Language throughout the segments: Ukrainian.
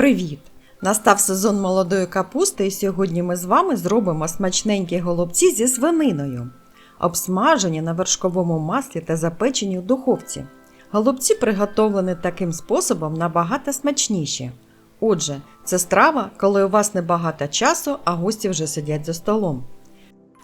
Привіт! Настав сезон молодої капусти, і сьогодні ми з вами зробимо смачненькі голубці зі свининою, обсмажені на вершковому маслі та запечені у духовці. Голубці приготовлені таким способом набагато смачніші. Отже, це страва, коли у вас небагато часу, а гості вже сидять за столом.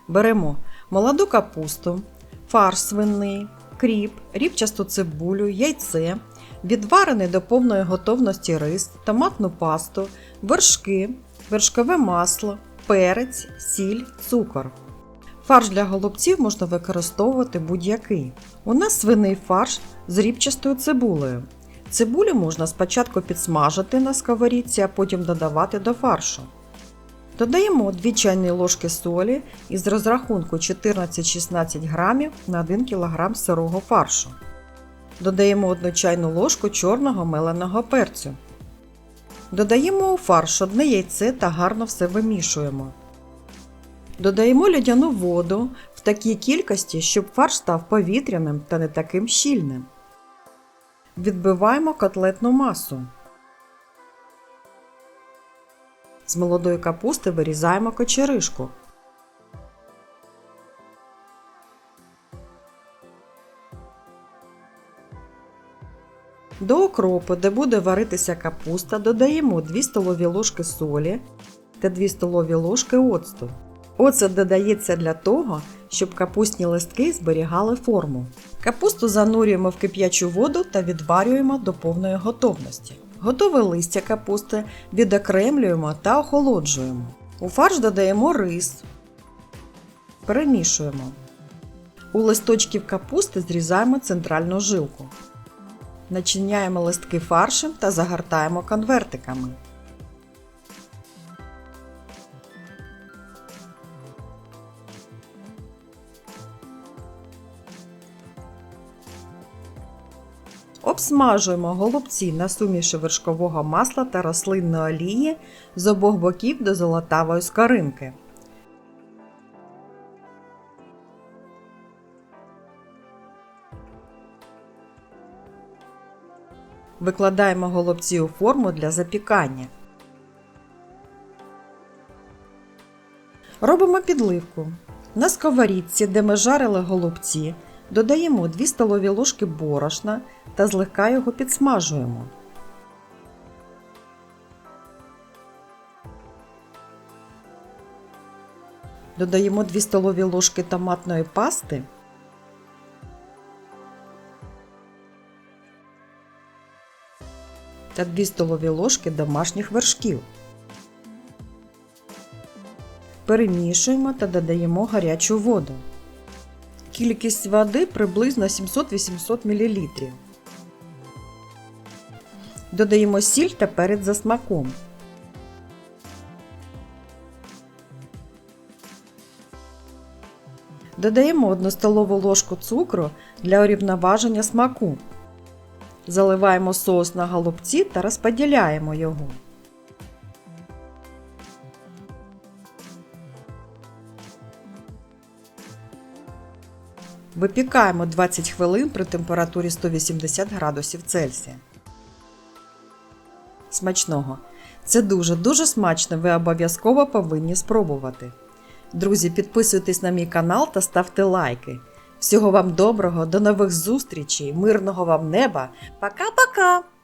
Беремо молоду капусту, фарш свинний, кріп, рібчасту цибулю, яйце, відварений до повної готовності рис, томатну пасту, вершки, вершкове масло, перець, сіль, цукор. Фарш для голубців можна використовувати будь-який. У нас свиний фарш з рібчастою цибулею. Цибулю можна спочатку підсмажити на сковорідці, а потім додавати до фаршу. Додаємо 2 чайні ложки солі із розрахунку 14-16 грамів на 1 кг сирого фаршу. Додаємо 1 чайну ложку чорного меленого перцю. Додаємо у фарш одне яйце та гарно все вимішуємо. Додаємо льодяну воду в такій кількості, щоб фарш став повітряним та не таким щільним. Відбиваємо котлетну масу. З молодої капусти вирізаємо кочеришку. До окропу, де буде варитися капуста, додаємо 2 столові ложки солі та 2 столові ложки оцту. Оцет додається для того, щоб капустні листки зберігали форму. Капусту занурюємо в кип'ячу воду та відварюємо до повної готовності. Готове листя капусти відокремлюємо та охолоджуємо. У фарш додаємо рис. Перемішуємо. У листочків капусти зрізаємо центральну жилку. Начиняємо листки фаршем та загортаємо конвертиками. Обсмажуємо голубці на суміші вершкового масла та рослинної олії з обох боків до золотавої скоринки. Викладаємо голубці у форму для запікання. Робимо підливку. На сковорідці, де ми жарили голубці, додаємо 2 столові ложки борошна та злегка його підсмажуємо. Додаємо 2 столові ложки томатної пасти. Та 2 столові ложки домашніх вершків. Перемішуємо та додаємо гарячу воду. Кількість води приблизно 700-800 мл. Додаємо сіль та перець за смаком. Додаємо 1 столову ложку цукру для урівноваження смаку. Заливаємо соус на голубці та розподіляємо його. Випікаємо 20 хвилин при температурі 180 градусів Цельсія. Смачного! Це дуже-дуже смачно, ви обов'язково повинні спробувати. Друзі, підписуйтесь на мій канал та ставте лайки. Всього вам доброго, до нових зустрічей, мирного вам неба. Пока-пока!